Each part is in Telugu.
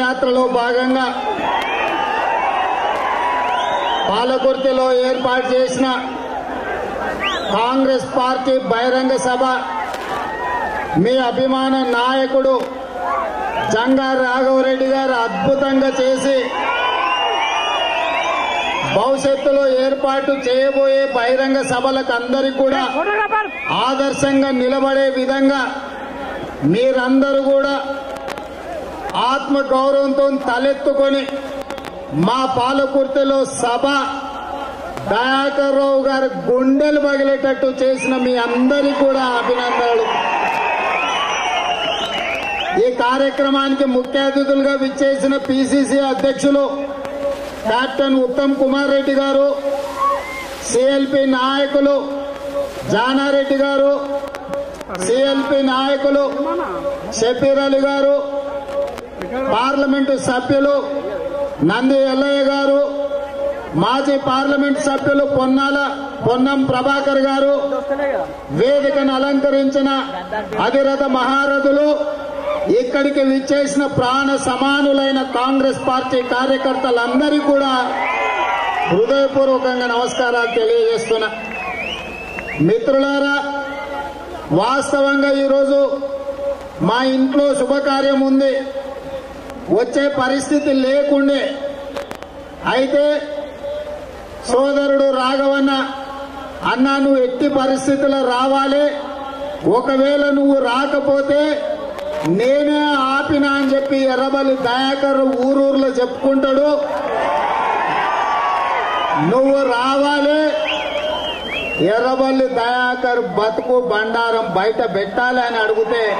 యాత్రలో భాగంగా పాలకుర్తిలో ఏర్పాటు చేసిన కాంగ్రెస్ పార్టీ బహిరంగ సభ మీ అభిమాన నాయకుడు జంగారు రాఘవరెడ్డి గారు అద్భుతంగా చేసి భవిష్యత్తులో ఏర్పాటు చేయబోయే బహిరంగ సభలకు అందరికీ కూడా ఆదర్శంగా నిలబడే విధంగా మీరందరూ కూడా ఆత్మ గౌరవంతో తలెత్తుకొని మా పాలకుర్తిలో సభ దయాకర్ రావు గారి గుండెలు పగిలేటట్టు చేసిన మీ అందరికీ కూడా అభినందనలు. ఈ కార్యక్రమానికి ముఖ్య అతిథులుగా విచ్చేసిన పిసిసి అధ్యక్షులు కెప్టెన్ ఉత్తమ్ కుమార్ రెడ్డి గారు సిఎల్పి నాయకులు జానారెడ్డి గారు సిఎల్పి నాయకులు షఫీర్ అలీ గారు పార్లమెంటు సభ్యులు నంది ఎల్లయ్య గారు మాజీ పార్లమెంట్ సభ్యులు పొన్నాల పొన్నం ప్రభాకర్ గారు వేదికను అలంకరించిన అధిరథ మహారథులు ఇక్కడికి విచ్చేసిన ప్రాణ సమానులైన కాంగ్రెస్ పార్టీ కార్యకర్తలందరికీ కూడా హృదయపూర్వకంగా నమస్కారాలు తెలియజేస్తున్నా. మిత్రులారా వాస్తవంగా ఈరోజు మా ఇంట్లో శుభకార్యం ఉంది. వచ్చే పరిస్థితి లేకుండే. అయితే సోదరుడు రాఘవన్న అన్నా నువ్వు ఎట్టి పరిస్థితుల్లో రావాలి? ఒకవేళ నువ్వు రాకపోతే నేనే ఆపినా అని చెప్పి ఎర్రబల్లి దయాకర్ ఊరూరులో చెప్పుకుంటాడు. నువ్వు రావాలి. ఎర్రబల్లి దయాకర్ బతుకు బండారం బయట పెట్టాలి అని అడిగితే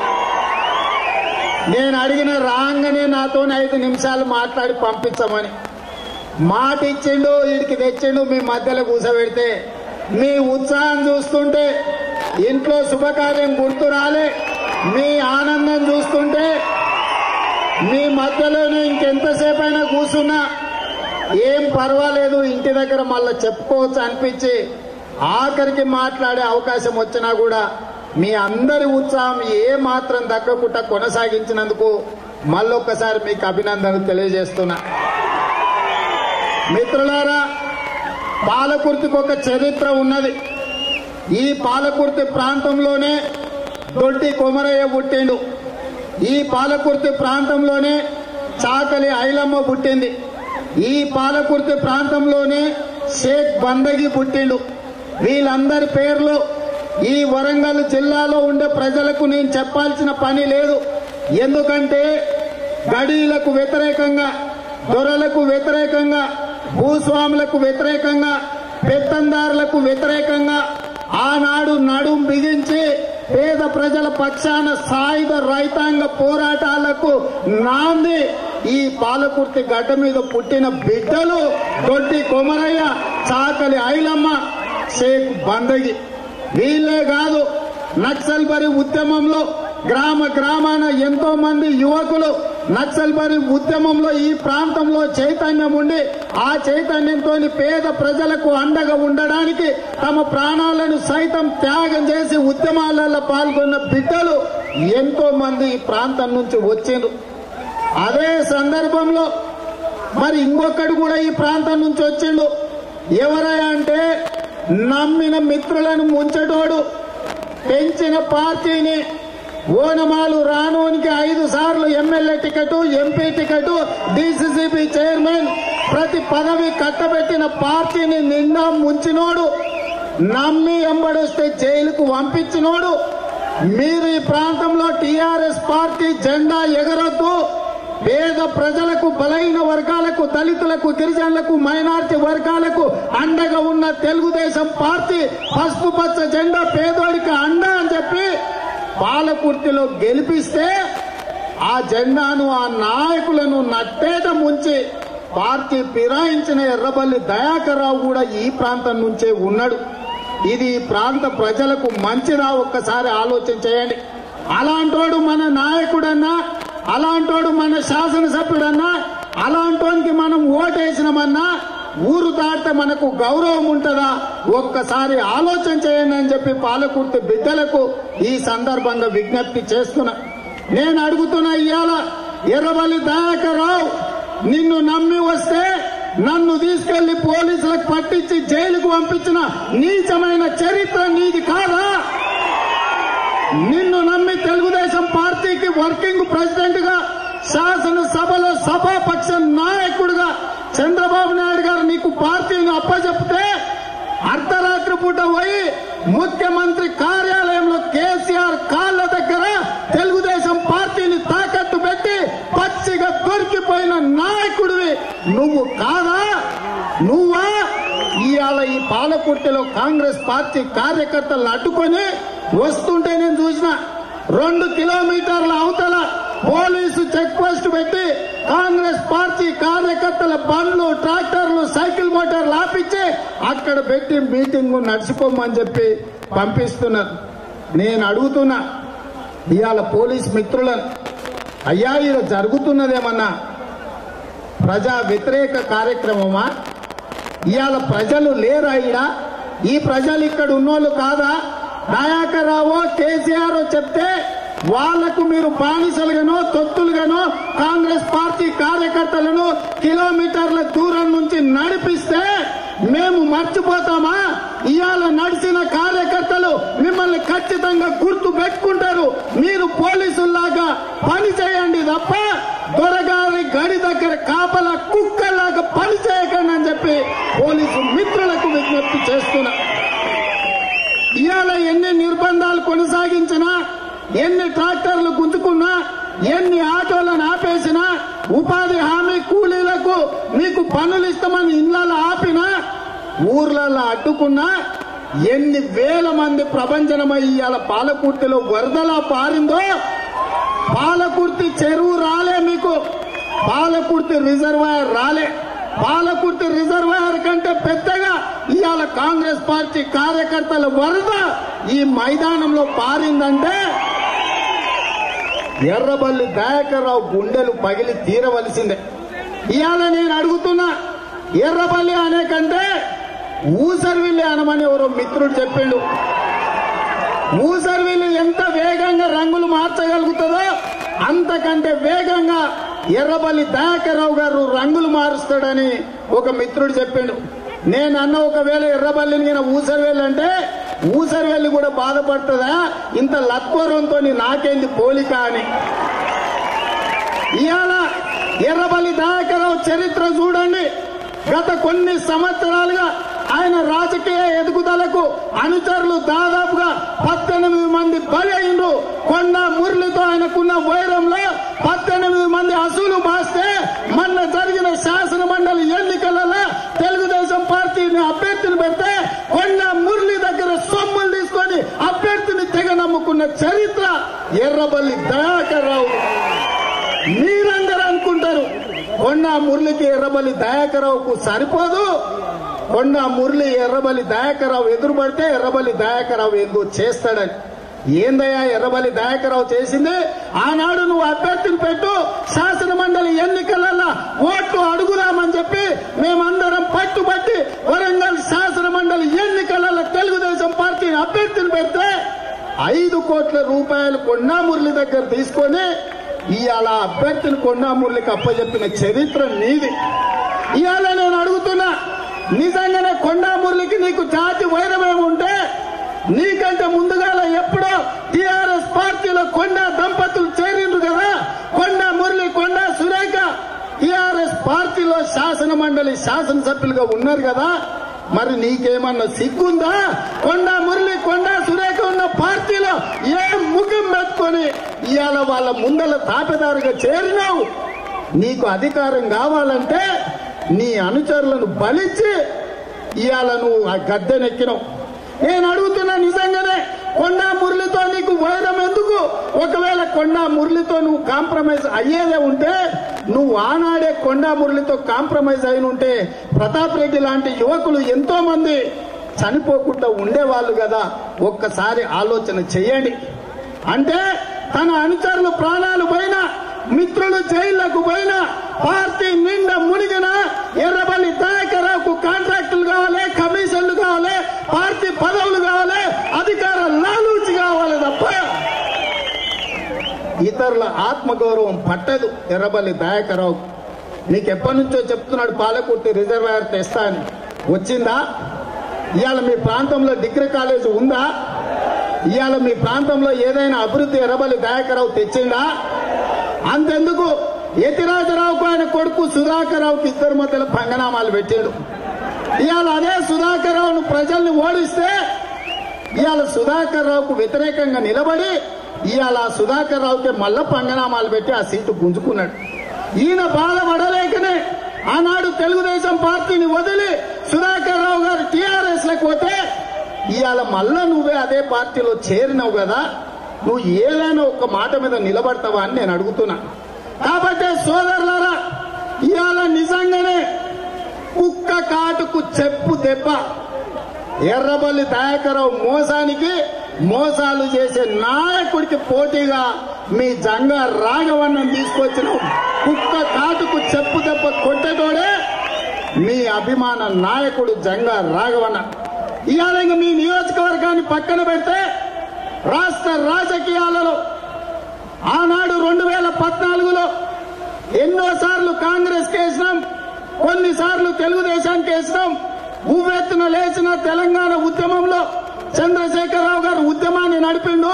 నేను అడిగిన రాగానే నాతో ఐదు నిమిషాలు మాట్లాడి పంపించమని. మాట ఇచ్చిండు వీడికి తెచ్చిండు మీ మధ్యలో కూర్చోబెడితే మీ ఉత్సాహం చూస్తుంటే ఇంట్లో శుభకార్యం గుర్తు రాలే. మీ ఆనందం చూస్తుంటే మీ మధ్యలోనే ఇంకెంతసేపు అయినా కూర్చున్నా ఏం పర్వాలేదు ఇంటి దగ్గర మళ్ళీ చెప్పుకోవచ్చు అనిపించి ఆఖరికి మాట్లాడే అవకాశం వచ్చినా కూడా మీ అందరి ఉత్సాహం ఏ మాత్రం తగ్గకుండా కొనసాగించినందుకు మళ్ళొక్కసారి మీకు అభినందనలు తెలియజేస్తున్నా. మిత్రులారా పాలకుర్తికి ఒక చరిత్ర ఉన్నది. ఈ పాలకుర్తి ప్రాంతంలోనే దొడ్డి కొమరయ్య పుట్టిండు. ఈ పాలకుర్తి ప్రాంతంలోనే చాకలి ఐలమ్మ పుట్టింది. ఈ పాలకుర్తి ప్రాంతంలోనే షేక్ బందగి పుట్టిండు. వీళ్ళందరి పేర్లు ఈ వరంగల్ జిల్లాలో ఉండే ప్రజలకు నేను చెప్పాల్సిన పని లేదు. ఎందుకంటే గడీలకు వ్యతిరేకంగా దొరలకు వ్యతిరేకంగా భూస్వాములకు వ్యతిరేకంగా పెత్తందారులకు వ్యతిరేకంగా ఆనాడు నడుం బిగించి పేద ప్రజల పక్షాన సాయుధ రైతాంగ పోరాటాలకు నాంది ఈ పాలకుర్తి గడ్డ మీద పుట్టిన బిడ్డలు దొడ్డి కొమరయ్య చాకలి ఐలమ్మ షేక్ బందగి. వీళ్ళే కాదు నక్సల్ బరి ఉద్యమంలో గ్రామ గ్రామాన ఎంతో మంది యువకులు నక్సల్ బరి ఉద్యమంలో ఈ ప్రాంతంలో చైతన్యం ఉండి ఆ చైతన్యంతో పేద ప్రజలకు అండగా ఉండడానికి తమ ప్రాణాలను సైతం త్యాగం చేసి ఉద్యమాలలో పాల్గొన్న బిడ్డలు ఎంతో మంది ఈ ప్రాంతం నుంచి వచ్చిండ్రు. అదే సందర్భంలో మరి ఇంకొకడు కూడా ఈ ప్రాంతం నుంచి వచ్చిండు. ఎవరయ్యా అంటే నమ్మిన మిత్రులను ముంచటోడు పెంచిన పార్టీని ఓనమాలు రానోనికి ఐదు సార్లు MLA ticket MP ticket DCCB chairman ప్రతి పదవి కట్టబెట్టిన పార్టీని నిండా ముంచినోడు నమ్మి ఎంబడిస్తే జైలుకు పంపించినోడు. మీరు ఈ ప్రాంతంలో టీఆర్ఎస్ పార్టీ జెండా ఎగరొద్దు. పేద ప్రజలకు బలైన వర్గాలకు దళితులకు గిరిజనులకు మైనార్టీ వర్గాలకు అండగా ఉన్న తెలుగుదేశం పార్టీ పసుపు పచ్చ జెండా పేదోడికి అండ అని చెప్పి పాలకుర్తిలో గెలిపిస్తే ఆ జెండాను ఆ నాయకులను నట్టేట ముంచి పార్టీ ఫిరాయించిన ఎర్రబల్లి దయాకర్రావు కూడా ఈ ప్రాంతం నుంచే ఉన్నాడు. ఇది ఈ ప్రాంత ప్రజలకు మంచిదా? ఒక్కసారి ఆలోచన చేయండి. అలాంటోడు మన నాయకుడన్నా అలాంటోడు మన శాసనసభ్యుడన్నా అలాంటోనికి మనం ఓటేసినామన్నా ఊరు దాటితే మనకు గౌరవం ఉంటుందా? ఒక్కసారి ఆలోచన చేయండి అని చెప్పి పాలకుర్తి బిడ్డలకు ఈ సందర్భంగా విజ్ఞప్తి చేస్తున్నా. నేను అడుగుతున్నా ఇవాళ ఎర్రబల్లి దయాకర్ రావు నిన్ను నమ్మి వస్తే నన్ను తీసుకెళ్ళి పోలీసులకు పట్టించి జైలుకు పంపించిన నీచమైన చరిత్ర నీది కాదా? నిన్ను నమ్మి తెలుగుదేశం పార్టీకి వర్కింగ్ ప్రెసిడెంట్గా శాసనసభలో సభాపక్ష నాయకుడిగా చంద్రబాబు నాయుడు గారు నీకు పార్టీని అప్పచెప్తే అర్ధరాత్రి పూట పోయి ముఖ్యమంత్రి కార్యాలయంలో కేసీఆర్ కాళ్ళ దగ్గర తెలుగుదేశం పార్టీని తాకట్టు పెట్టి పచ్చిగా దొరికిపోయిన నాయకుడివి నువ్వు కాదా? నువ్వా? ఇవాళ ఈ పాలకుర్తిలో కాంగ్రెస్ పార్టీ కార్యకర్తలు అడ్డుకొని వస్తుంటే నేను చూసిన రెండు కిలోమీటర్ల అవతల పోలీసు చెక్ పోస్ట్ పెట్టి కాంగ్రెస్ పార్టీ కార్యకర్తల బండ్లు ట్రాక్టర్లు సైకిల్ మోటార్లు ఆపించి అక్కడ పెట్టి మీటింగ్ నడిచిపోమని చెప్పి పంపిస్తున్నారు నేను అడుగుతున్నా ఇవాళ పోలీస్ మిత్రులను అయ్యా ఇది జరుగుతున్నదేమన్నా ప్రజా వ్యతిరేక కార్యక్రమమా? ఇవాళ ప్రజలు లేరా ఈడ? ఈ ప్రజలు ఇక్కడ ఉన్నోళ్ళు కాదా? దయాకరావో కేసీఆర్ చెప్తే వాళ్ళకు మీరు బానిసలుగానో తొత్తులుగానో కాంగ్రెస్ పార్టీ కార్యకర్తలను కిలోమీటర్ల దూరం నుంచి నడిపిస్తే మేము మర్చిపోతామా? ఇవాళ నడిచిన కార్యకర్తలు మిమ్మల్ని ఖచ్చితంగా గుర్తు పెట్టుకుంటారు. మీరు పోలీసుల్లాగా పని చేయండి తప్ప దొరగారి గడి దగ్గర కాపల కుక్కలాగా పని చేయకండి అని చెప్పి పోలీసు మిత్రులకు విజ్ఞప్తి చేస్తున్నా. ఇవాళ ఎన్ని నిర్బంధాలు కొనసాగించినా ఎన్ని ట్రాక్టర్లు గుంజుకున్నా ఎన్ని ఆటోలను ఆపేసినా ఉపాధి హామీ కూలీలకు మీకు పనులు ఇస్తామని ఇళ్ళలో ఆపినా ఊర్లలో అడ్డుకున్నా ఎన్ని వేల మంది ప్రభంజనమై ఇవాళ పాలకుర్తిలో వరదలా పారిందో పాలకుర్తి చెరువు రాలే మీకు. పాలకుర్తి రిజర్వాయర్ రాలే. పాలకుర్తి రిజర్వాయర్ కంటే పెద్దగా ఇవాళ కాంగ్రెస్ పార్టీ కార్యకర్తల వరద ఈ మైదానంలో పారిందంటే ఎర్రబల్లి దయాకర్రావు గుండెలు పగిలి తీరవలసిందే. ఇవాళ నేను అడుగుతున్నా ఎర్రబల్లి అనే కంటే ఊసర్విల్లి అనమని ఎవరో మిత్రుడు చెప్పిండు. ఊసర్విల్లి ఎంత వేగంగా రంగులు మార్చగలుగుతుందో అంతకంటే వేగంగా ఎర్రబల్లి దయాకర్రావు గారు రంగులు మారుస్తాడని ఒక మిత్రుడు చెప్పిండు. నేను అన్న ఒకవేళ ఎర్రబల్లిని గిన అంటే ఊసర్వెల్లి కూడా బాధపడుతుందా? ఇంత లత్వరంతో నాకేంది పోలిక అని. ఇవాళ ఎర్రబల్లి దయాకరావు చరిత్ర చూడండి. గత కొన్ని సంవత్సరాలుగా ఆయన రాజకీయ ఎదుగుదలకు అనుచరులు దాదాపుగా పద్దెనిమిది మంది బలి అయిండ్రు కొండ మురళితో ఆయనకున్న వైరంలో పద్దెనిమిది మంది అసూలు మాస్తే మొన్న జరిగిన శాసన మండలి ఎన్నికలలో తెలుగుదేశం పార్టీని అభ్యర్థిని పెడితే కొండ మురళి దగ్గర సొమ్ములు తీసుకొని అభ్యర్థిని తెగ నమ్ముకున్న చరిత్ర ఎర్రబల్లి దయాకర్ రావు మీరందరూ అనుకుంటారు కొండ మురళికి ఎర్రబల్లి దయాకరావుకు సరిపోదు. కొండ మురళి ఎర్రబల్లి దయాకరావు ఎదురుపడితే ఎర్రబల్లి దయాకరావు ఎందుకు చేస్తాడని. ఏందయ్యా ఎర్రబల్లి దయాకరావు చేసింది? ఆనాడు నువ్వు అభ్యర్థిని పెట్టు శాసన మండలి ఎన్నికలలో ఓట్లు అడుగుదామని చెప్పి మేమందరం పట్టుబట్టి వరంగల్ శాసన మండలి ఎన్నికలలో తెలుగుదేశం పార్టీని అభ్యర్థిని పెడితే ఐదు కోట్ల రూపాయలు కొండా మురళి దగ్గర తీసుకొని ఇవాళ అభ్యర్థిని కొండా మురళికి అప్పచెప్పిన చరిత్ర నీది. ఇవాళ నేను అడుగుతున్నా నిజంగానే కొండా మురళికి నీకు జాతి వైరమేమి ఉంటే నీకంటే ముందుగాల ఎప్పుడో టిఆర్ఎస్ పార్టీలో కొండా దంపతులు చేరిండ్రు కదా కొండా మురళి కొండా సురేఖ. టిఆర్ఎస్ పార్టీలో శాసన మండలి శాసనసభ్యులుగా ఉన్నారు కదా మరి నీకేమన్నా సిగ్గుందా? కొండా మురళి కొండా సురేఖ ఉన్న పార్టీలో ఏ ముఖం పెట్టుకొని ఇవాళ వాళ్ళ ముందల తాపెదారుగా చేరినావు. నీకు అధికారం కావాలంటే నీ అనుచరులను బలిచ్చి ఇవాళ నువ్వు ఆ గద్దెనెక్కినావు. నేను అడుగుతున్నా నిజంగానే కొండా మురళితో నీకు వైరం ఎందుకు? ఒకవేళ కొండా మురళితో నువ్వు కాంప్రమైజ్ అయ్యేదే ఉంటే నువ్వు ఆనాడే కొండా మురళితో కాంప్రమైజ్ అయిన ఉంటే ప్రతాప్ రెడ్డి లాంటి యువకులు ఎంతో మంది చనిపోకుండా ఉండేవాళ్ళు కదా. ఒక్కసారి ఆలోచన చేయండి. అంటే తన అనుచరులు ప్రాణాలు పోయినా మిత్రులు జైళ్ళకు పోయినా పార్టీ నిండా మునిగిన ఎర్రబల్లి దయాకరావుకు కాంట్రాక్టులు కావాలి కమిషన్లు కావాలి పార్టీ పదవులు కావాలి అధికార లాలూచి కావాలి తప్ప ఇతరుల ఆత్మగౌరవం పట్టదు ఎర్రబల్లి దయాకరావు. నీకు ఎప్పటి నుంచో చెప్తున్నాడు పాలకుర్తి రిజర్వాయర్ తెస్తా అని. వచ్చిందా? ఇవాళ మీ ప్రాంతంలో డిగ్రీ కాలేజ్ ఉందా? ఇవాళ మీ ప్రాంతంలో ఏదైనా అభివృద్ధి ఎర్రబల్లి దయాకరావు తెచ్చిందా? అంతెందుకు యతిరాజరావుకు ఆయన కొడుకు సుధాకరరావుకి ఇద్దరు మధ్యలో పంగనామాలు పెట్టాడు. ఇవాళ అదే సుధాకర్రావును ప్రజల్ని ఓడిస్తే ఇవాళ సుధాకర్ రావుకు వ్యతిరేకంగా నిలబడి ఇవాళ ఆ సుధాకర్ మళ్ళా పంగనామాలు పెట్టి ఆ సీటు గుంజుకున్నాడు. ఈయన బాధపడలేకనే ఆనాడు తెలుగుదేశం పార్టీని వదిలి సుధాకర్ రావు గారు టీఆర్ఎస్లకు పోతే ఇవాళ మళ్ళా నువ్వే అదే పార్టీలో చేరినావు కదా నువ్వు ఏదైనా ఒక మాట మీద నిలబడతావా అని నేను అడుగుతున్నా. కాబట్టి సోదరులారా ఇవాళ నిజంగానే కుక్క కాటుకు చెప్పు దెబ్బ. ఎర్రబల్లి దయాకరావు మోసానికి మోసాలు చేసే నాయకుడికి పోటీగా మీ జంగ రాఘవన్నం తీసుకొచ్చిన కుక్క కాటుకు చెప్పు దెబ్బ కొట్టేటోడే మీ అభిమాన నాయకుడు జంగ రాఘవన్న. ఇవాళ మీ నియోజకవర్గాన్ని పక్కన పెడితే రాష్ట్ర రాజకీయాలలో ఆనాడు రెండు వేల పద్నాలుగులో ఎన్నోసార్లు కాంగ్రెస్ కేసినాం కొన్నిసార్లు తెలుగుదేశానికి వేసినాం. ఉవ్వెత్తున లేచిన తెలంగాణ ఉద్యమంలో చంద్రశేఖరరావు గారు ఉద్యమాన్ని నడిపిండు.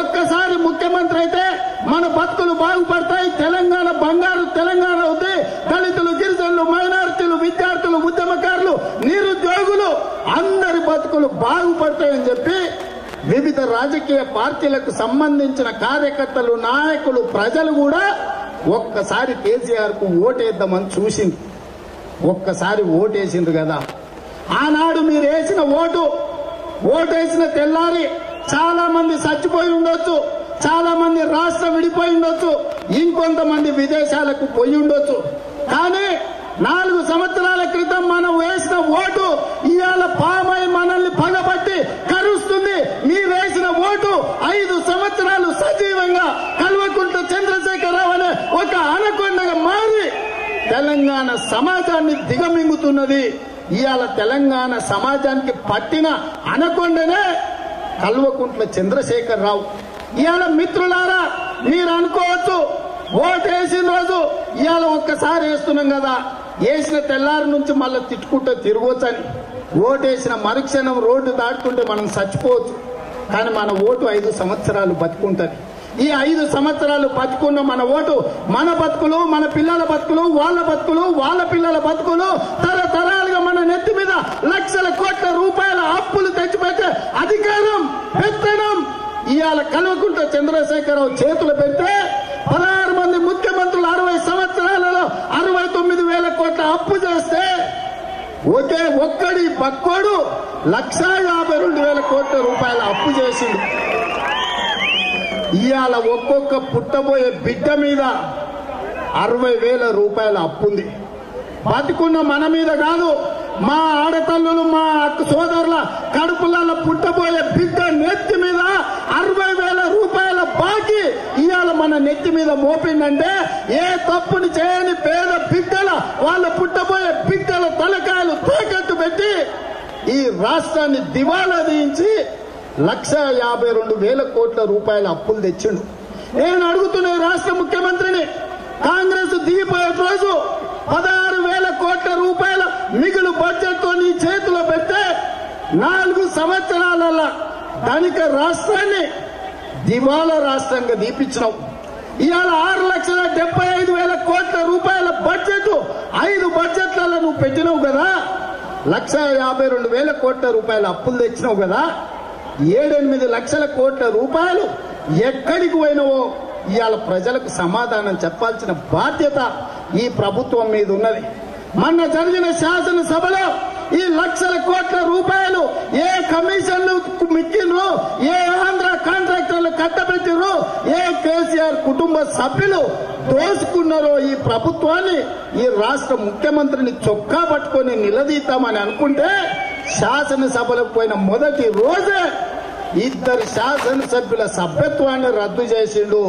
ఒక్కసారి ముఖ్యమంత్రి అయితే మన బతుకులు బాగుపడతాయి. తెలంగాణ బంగారు తెలంగాణ అవుతాయి దళితులు గిరిజనులు మైనారిటీలు విద్యార్థులు ఉద్యమకారులు నిరుద్యోగులు అందరి బతుకులు బాగుపడతాయని చెప్పి వివిధ రాజకీయ పార్టీలకు సంబంధించిన కార్యకర్తలు నాయకులు ప్రజలు కూడా ఒక్కసారి కేసీఆర్కు ఓటేద్దామని చూసింది. ఒక్కసారి ఓటేసింది కదా. ఆనాడు మీరు వేసిన ఓటు ఓటేసిన తెల్లారి చాలా మంది చచ్చిపోయి ఉండొచ్చు. చాలా మంది రాష్ట్రం విడిపోయి ఉండొచ్చు ఇంకొంతమంది విదేశాలకు పోయి ఉండొచ్చు కానీ నాలుగు సంవత్సరాల క్రితం మనం వేసిన ఓటు ఇవాళ పామై మనల్ని పగబట్టి కరుస్తుంది. మీరు వేసిన ఓటు ఐదు సంవత్సరాలు సజీవంగా కల్వకుంట చంద్రశేఖరరావు అనే ఒక అనకొండగా మారి తెలంగాణ సమాజాన్ని దిగమింగుతున్నది. ఇవాళ తెలంగాణ సమాజానికి పట్టిన అనకొండనే కల్వకుంట్ల చంద్రశేఖర్ రావు ఇవాళ మిత్రులారా మీరు అనుకోవచ్చు ఓటు వేసిన రోజు ఇవాళ ఒక్కసారి వేస్తున్నాం కదా. వేసిన తెల్లారి నుంచి మళ్ళీ తిట్టుకుంటూ తిరగొచ్చని. వేసిన మరుక్షణం రోడ్డు దాటుకుంటే మనం చచ్చిపోవచ్చు. కానీ మన ఓటు ఐదు సంవత్సరాలు బతుకుంటది. ఈ ఐదు సంవత్సరాలు బతుకున్న మన ఓటు మన బతుకులు మన పిల్లల బతుకులు వాళ్ళ బతుకులు వాళ్ళ పిల్లల బతుకులు తరతరాలుగా మన నెత్తి మీద లక్షల కోట్ల రూపాయల అప్పులు తెచ్చిపెట్టే అధికారం పెత్తనం ఇవాళ కల్వకుంట చంద్రశేఖరరావు చేతులు పెడితే పదహారు మంది ముఖ్యమంత్రులు అరవై సంవత్సరాలలో అరవై తొమ్మిది వేల కోట్ల అప్పు చేస్తే ఒకే ఒక్కడి పక్కోడు లక్షా యాభై రెండు వేల కోట్ల రూపాయల అప్పు చేసింది ఇవాళ ఒక్కొక్క పుట్టబోయే బిడ్డ మీద అరవై వేల రూపాయల అప్పుంది. బతుకున్న మన మీద కాదు మా ఆడతల్లులు మా అక్క సోదరుల కడుపులలో పుట్టబోయే బిడ్డ నెత్తి మీద అరవై వేల రూపాయల బాకీ ఇవాళ మన నెత్తి మీద మోపిందంటే ఏ తప్పుని చేయని పేద బిడ్డల వాళ్ళ పుట్టబోయే బిడ్డల తలకాయలు తాకట్టు పెట్టి ఈ రాష్ట్రాన్ని దివాలా తీయించి లక్ష యాభై రెండు వేల కోట్ల రూపాయల అప్పులు తెచ్చిండు. నేను అడుగుతున్న రాష్ట్ర ముఖ్యమంత్రిని కాంగ్రెస్ దిగిపోయే రోజు పదహారు వేల కోట్ల రూపాయల మిగులు బడ్జెట్తో నీ చేతిలో పెడితే నాలుగు సంవత్సరాల ధనిక రాష్ట్రాన్ని దివాలా రాష్ట్రంగా దీపించినావు. ఇవాళ ఆరు లక్షల డెబ్బై ఐదు వేల కోట్ల రూపాయల బడ్జెట్ ఐదు బడ్జెట్లలో నువ్వు పెట్టినావు కదా. లక్ష యాభై రెండు వేల కోట్ల రూపాయల అప్పులు తెచ్చినావు కదా. ఏడెనిమిది లక్షల కోట్ల రూపాయలు ఎక్కడికి పోయినవో ఇవాళ ప్రజలకు సమాధానం చెప్పాల్సిన బాధ్యత ఈ ప్రభుత్వం మీద ఉన్నది. మొన్న జరిగిన శాసనసభలో ఈ లక్షల కోట్ల రూపాయలు ఏ కమిషన్లు మిక్కిండ్రు ఏ ఆంధ్ర కాంట్రాక్టర్లు కట్టబెట్టిర్రు ఏ కేసీఆర్ కుటుంబ సభ్యులు దోసుకున్నారో ఈ ప్రభుత్వాన్ని ఈ రాష్ట్ర ముఖ్యమంత్రిని చొక్కా పట్టుకొని నిలదీద్దామని అనుకుంటే శాసనసభలకు పోయిన మొదటి రోజే ఇద్దరు శాసనసభ్యుల సభ్యత్వాన్ని రద్దు చేసిండు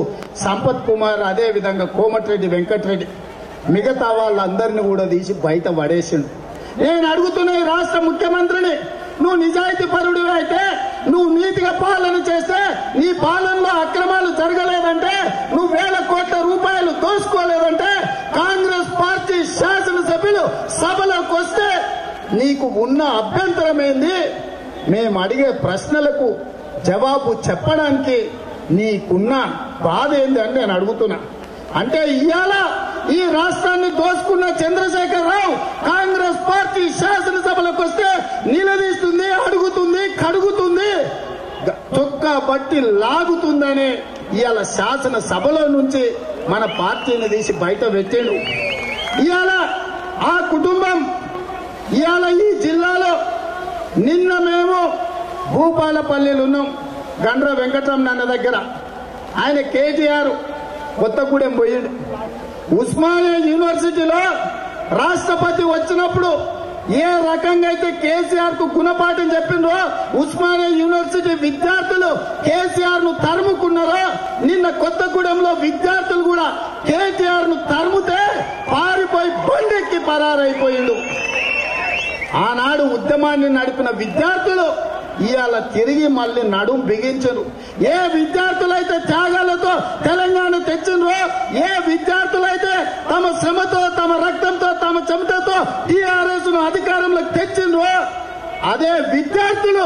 సంపత్ కుమార్ అదే విధంగా కోమటిరెడ్డి వెంకటరెడ్డి. మిగతా వాళ్ళందరినీ కూడా తీసి బయట పడేసిండు. నేను అడుగుతున్న ఈ రాష్ట్ర ముఖ్యమంత్రిని నువ్వు నిజాయితీ పరుడు అయితే నువ్వు నీతిగా పాలన చేస్తే నీ పాలనలో అక్రమాలు జరగలేదంటే నువ్వు వేల కోట్ల రూపాయలు దోసుకోలేదంటే కాంగ్రెస్ పార్టీ శాసనసభ్యులు సభలోకి వస్తే నీకు ఉన్న అభ్యంతరం ఏంది? మేము అడిగే ప్రశ్నలకు జవాబు చెప్పడానికి నీకున్న బాధ ఏంది అని నేను అడుగుతున్నా. అంటే ఇవాళ ఈ రాష్ట్రాన్ని దోసుకున్న చంద్రశేఖర్ రావు కాంగ్రెస్ పార్టీ శాసనసభలకు వస్తే నిలదీస్తుంది అడుగుతుంది కడుగుతుంది. చొక్కా బట్టి లాగుతుందనే ఇవాళ శాసనసభలో నుంచి మన పార్టీని తీసి బయట పెట్టాడు. ఇవాళ ఆ కుటుంబం ఇవాళ ఈ జిల్లాలో నిన్న మేము భూపాలపల్లిలో ఉన్నాం గండ్ర వెంకటరమణ అన్న దగ్గర. ఆయన కేటీఆర్ కొత్తగూడెం పోయిండు. ఉస్మానియా యూనివర్సిటీలో రాష్ట్రపతి వచ్చినప్పుడు ఏ రకంగా అయితే కేసీఆర్కు గుణపాఠం చెప్పిండ్రో ఉస్మానియా యూనివర్సిటీ విద్యార్థులు కేసీఆర్ను తరుముకున్నారో నిన్న కొత్తగూడెంలో విద్యార్థులు కూడా కేటీఆర్ను తరుముతే పారిపోయి బండెక్కి పరారైపోయిండు. ఆనాడు ఉద్యమాన్ని నడిపిన విద్యార్థులు ఇవాళ తిరిగి మళ్ళీ నడుం బిగించరు. ఏ విద్యార్థులైతే త్యాగాలతో తెలంగాణ తెచ్చిండ్రో ఏ విద్యార్థులైతే తమ శ్రమతో తమ రక్తంతో తమ చెమటతో టీఆర్ఎస్ను అధికారంలోకి తెచ్చిండ్రో అదే విద్యార్థులు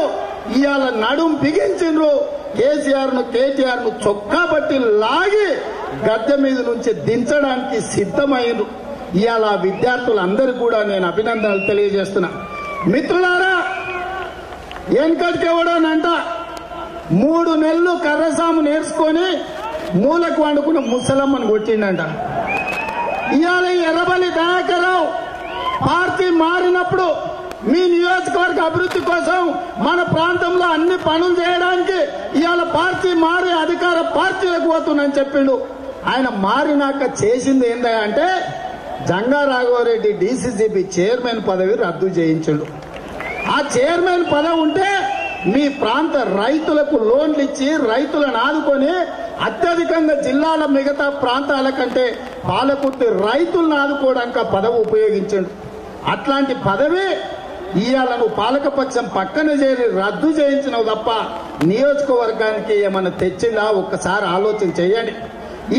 ఇవాళ నడుం బిగించిండ్రు. కేసీఆర్ను కేటీఆర్ను చొక్కా బట్టి లాగి గద్దె మీద నుంచి దించడానికి సిద్ధమైండ్రు. ఇవాళ ఆ విద్యార్థులందరికీ కూడా నేను అభినందనలు తెలియజేస్తున్నా. మిత్రులారా వెనకటికెవడోనంట మూడు నెలలు కర్రసాము నేర్చుకొని మూలకు వండుకున్న ముసలమ్మను కొట్టిండంట. ఇవాళ ఎర్రబల్లి దయాకరావు పార్టీ మారినప్పుడు మీ నియోజకవర్గ అభివృద్ధి కోసం మన ప్రాంతంలో అన్ని పనులు చేయడానికి ఇవాళ పార్టీ మారి అధికార పార్టీలకు పోతుందని చెప్పిండు. ఆయన మారినాక చేసింది ఏందంటే జంగా రాఘవరెడ్డి డీసీసీబీ చైర్మన్ పదవి రద్దు చేయించిండు. ఆ చైర్మన్ పదవి ఉంటే మీ ప్రాంత రైతులకు లోన్లు ఇచ్చి రైతులను ఆదుకొని అత్యధికంగా జిల్లాల మిగతా ప్రాంతాల కంటే పాలకుర్తి రైతులను ఆదుకోవడానికి పదవి ఉపయోగించాడు. అట్లాంటి పదవి ఇవాళ నువ్వు పాలకపక్షం పక్కన చేరి రద్దు చేయించినవు తప్ప నియోజకవర్గానికి ఏమన్నా తెచ్చిందా ఒక్కసారి ఆలోచన చేయండి.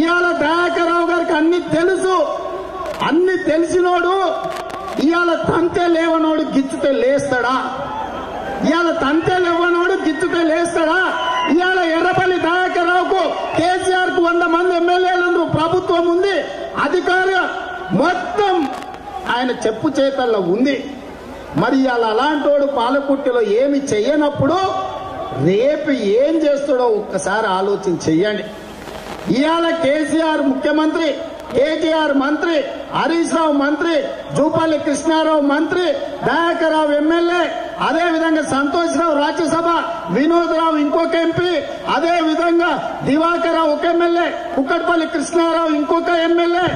ఇవాళ దయాకరావు గారికి అన్ని తెలుసు. అన్ని తెలిసినోడు ఇవాళ తంతే లేవనోడు గిచ్చితే లేస్తాడా? ఇవాళ తంతే లేవనోడు గిచ్చితే లేస్తాడా? ఇవాళ ఎర్రపల్లి దయాకర్రావుకు కేసీఆర్కు వంద మంది ఎమ్మెల్యేలు ప్రభుత్వం ఉంది అధికార మొత్తం ఆయన చెప్పు చేతల్లో ఉంది. మరి ఇవాళ అలాంటోడు పాలకుట్టిలో ఏమి చెయ్యనప్పుడు రేపు ఏం చేస్తాడో ఒక్కసారి ఆలోచన చెయ్యండి. ఇవాళ కేసీఆర్ ముఖ్యమంత్రి కేటీఆర్ మంత్రి హరీష్ రావు మంత్రి జూపల్లి కృష్ణారావు మంత్రి దయాకరావు ఎమ్మెల్యే అదే విధంగా సంతోష్ రావు రాజ్యసభ వినోద్ రావు ఇంకొక ఎంపీ అదే విధంగా దివాకర్ రావు ఒక ఎమ్మెల్యే కుక్కట్పల్లి కృష్ణారావు ఇంకొక ఎమ్మెల్యే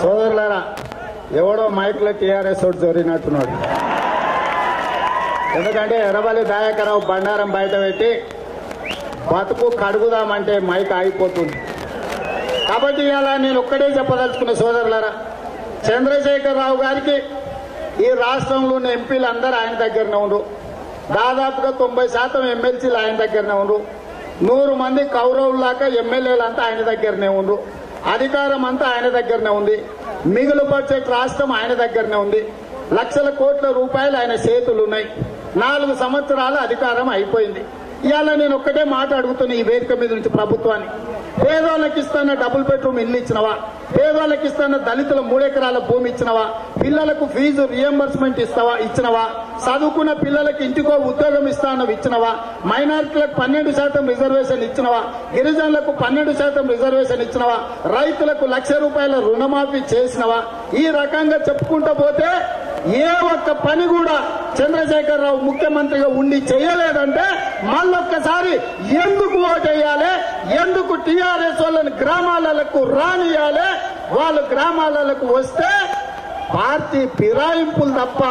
సోదరులారా పార్టీలో టీఆర్ఎస్ ఒకటి జరిగినట్టున్నాడు. ఎందుకంటే ఎర్రబల్లి దాయకరావు బండారం బయట పెట్టి బతుకు కడుగుదామంటే మైక్ ఆగిపోతుంది. కాబట్టి ఇలా నేను ఒక్కడే చెప్పదలుచుకున్న సోదరులరా చంద్రశేఖర్ రావు గారికి ఈ రాష్ట్రంలో ఉన్న ఎంపీలు అందరూ ఆయన దగ్గరనే ఉండు. దాదాపుగా తొంభై శాతం ఎమ్మెల్సీలు ఆయన దగ్గరనే ఉండు. నూరు మంది కౌరవులాగా ఎమ్మెల్యేలు అంతా ఆయన దగ్గరనే ఉండు. అధికారం అంతా ఆయన దగ్గరనే ఉంది. మిగులు బడ్జెట్ రాష్ట్రం ఆయన దగ్గరనే ఉంది. లక్షల కోట్ల రూపాయలు ఆయన చేతులు ఉన్నాయి నాలుగు సంవత్సరాల అధికారం అయిపోయింది. ఇవాళ నేను ఒక్కటే మాట అడుగుతున్నా ఈ వేదిక మీద నుంచి ప్రభుత్వాన్ని. పేదోళ్ళకి ఇస్తాన డబుల్ బెడ్రూమ్ ఇల్లు ఇచ్చినవా పేదోళ్ళకి ఇస్తాన దళితుల మూడెకరాల భూమి ఇచ్చినవా? పిల్లలకు ఫీజు రియంబర్స్మెంట్ ఇస్తావా ఇచ్చినవా? చదువుకున్న పిల్లలకి ఇంటికో ఉద్యోగం ఇస్తానవి ఇచ్చినవా? మైనారిటీలకు పన్నెండు శాతం రిజర్వేషన్ ఇచ్చినవా? గిరిజనులకు పన్నెండు శాతం రిజర్వేషన్ ఇచ్చినవా? రైతులకు లక్ష రూపాయల రుణమాఫీ చేసినవా? ఈ రకంగా చెప్పుకుంటూ పోతే ఏ ఒక్క పని కూడా చంద్రశేఖరరావు ముఖ్యమంత్రిగా ఉండి చేయలేదంటే మళ్ళొక్కసారి ఎందుకు ఓటేయాలి ఎందుకు టీఆర్ఎస్ వాళ్ళని గ్రామాలకు రానియాలి? వాళ్ళు గ్రామాలకు వస్తే పార్టీ ఫిరాయింపులు తప్ప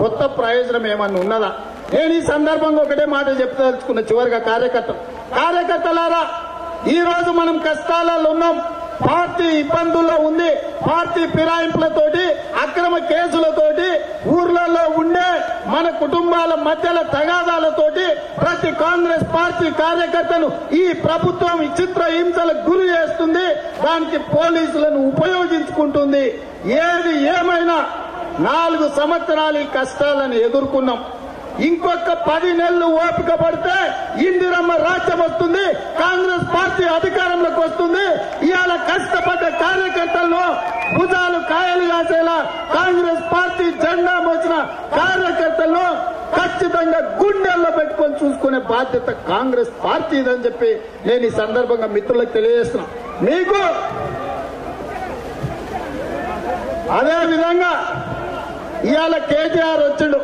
కొత్త ప్రయోజనం ఏమన్నా ఉన్నదా? నేను ఈ సందర్భంగా ఒకటే మాట చెప్తలుచుకున్న చివరిగా కార్యకర్త కార్యకర్తలారా ఈ రోజు మనం కష్టాలలో ఉన్నాం. పార్టీ ఇబ్బందుల్లో ఉంది. పార్టీ ఫిరాయింపులతోటి అక్రమ కేసులతోటి ఊర్లలో ఉండే మన కుటుంబాల మధ్యల తగాదాలతోటి ప్రతి కాంగ్రెస్ పార్టీ కార్యకర్తను ఈ ప్రభుత్వం విచిత్ర చిత్ర హింసలకు గురి చేస్తుంది. దానికి పోలీసులను ఉపయోగించుకుంటుంది. ఏది ఏమైనా నాలుగు సంవత్సరాలు ఈ కష్టాలను ఎదుర్కొన్నాం. ఇంకొక పది నెలలు ఓపిక పడితే ఇందిరమ్మ రాజ్యం వస్తుంది కాంగ్రెస్ పార్టీ అధికారంలోకి వస్తుంది. ఇవాళ కష్టపడ్డ కార్యకర్తలను భుజాలు కాయలు కాసేలా కాంగ్రెస్ పార్టీ జెండా మోసిన కార్యకర్తలను ఖచ్చితంగా గుండెల్లో పెట్టుకొని చూసుకునే బాధ్యత కాంగ్రెస్ పార్టీదని చెప్పి నేను ఈ సందర్భంగా మిత్రులకు తెలియజేస్తున్నా. మీకు అదే విధంగా ఇవాళ కేటీఆర్ వచ్చిండు.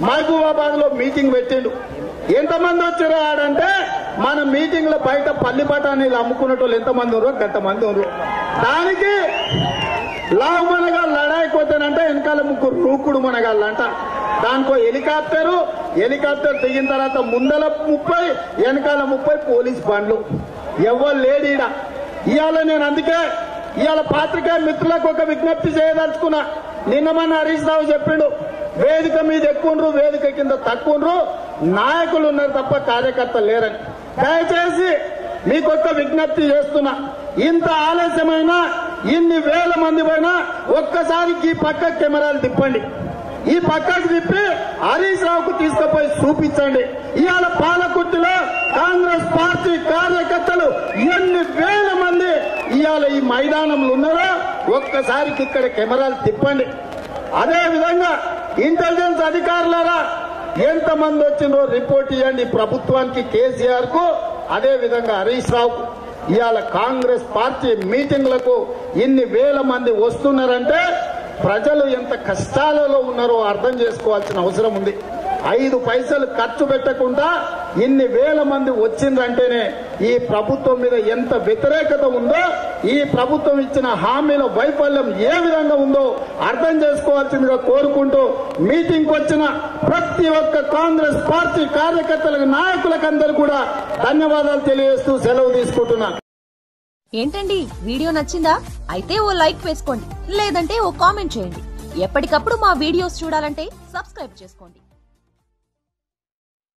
మహబూబాబాద్లో మీటింగ్ పెట్టిండు. ఎంతమంది వచ్చారు ఆడంటే మన మీటింగ్లో బయట పల్లి బఠానీలు అమ్ముకునేటోళ్ళు ఎంతమంది ఉన్నారు? గంతమంది ఉన్నారు. దానికి లావు మనగా లడాయిపోతానంటే వెనకాల ముగ్గురు రూకుడు మనగాళ్ళంట. దానికో హెలికాప్టరు హెలికాప్టర్ దిగిన తర్వాత ముందల ముప్పై వెనకాల ముప్పై పోలీస్ బండ్లు. ఎవరు ఈడ. ఇవాళ నేను అందుకే ఇవాళ పాత్రికా మిత్రులకు ఒక విజ్ఞప్తి చేయదలుచుకున్నా. నిన్న మన హరీష్ రావు చెప్పిండు వేదిక మీద ఎక్కువ వేదిక కింద తక్కువ నాయకులు ఉన్నారు తప్ప కార్యకర్తలు లేరని. దయచేసి మీకొక్క విజ్ఞప్తి చేస్తున్నా. ఇంత ఆలస్యమైనా ఇన్ని వేల మంది పైన ఒక్కసారి ఈ పక్క కెమెరాలు తిప్పండి. ఈ పక్కకు తిప్పి హరీష్ రావుకు తీసుకుపోయి చూపించండి. ఇవాళ పాలకుర్తిలో కాంగ్రెస్ పార్టీ కార్యకర్తలు ఎన్ని వేల మంది ఇవాళ ఈ మైదానంలో ఉన్నారో ఒక్కసారికి ఇక్కడ కెమెరాలు తిప్పండి. అదే విధంగా ఇంటెలిజెన్స్ అధికారులారా ఎంత మంది వచ్చిందో రిపోర్ట్ ఇవ్వండి ప్రభుత్వానికి కేసీఆర్కు అదే విధంగా హరీష్ రావుకు. ఇవాళ కాంగ్రెస్ పార్టీ మీటింగ్లకు ఇన్ని వేల మంది వస్తున్నారంటే ప్రజలు ఎంత కష్టాలలో ఉన్నారో అర్థం చేసుకోవాల్సిన అవసరం ఉంది. ఐదు పైసలు ఖర్చు పెట్టకుండా ఇన్ని వేల మంది వచ్చిందంటేనే ఈ ప్రభుత్వం మీద ఎంత వ్యతిరేకత ఉందో ఈ ప్రభుత్వం ఇచ్చిన హామీల వైఫల్యం ఏ విధంగా ఉందో అర్థం చేసుకోవాల్సిందిగా కోరుకుంటూ మీటింగ్ వచ్చిన ప్రతి ఒక్క కాంగ్రెస్ పార్టీ కార్యకర్తలకు నాయకులకు అందరూ కూడా ధన్యవాదాలు తెలియజేస్తూ సెలవు తీసుకుంటున్నా. ఏంటండి? వీడియో నచ్చిందా? అయితే ఓ లైక్ వేసుకోండి. లేదంటే ఓ కామెంట్ చేయండి. ఎప్పటికప్పుడు మా వీడియోస్ చూడాలంటే సబ్స్క్రైబ్ చేసుకోండి.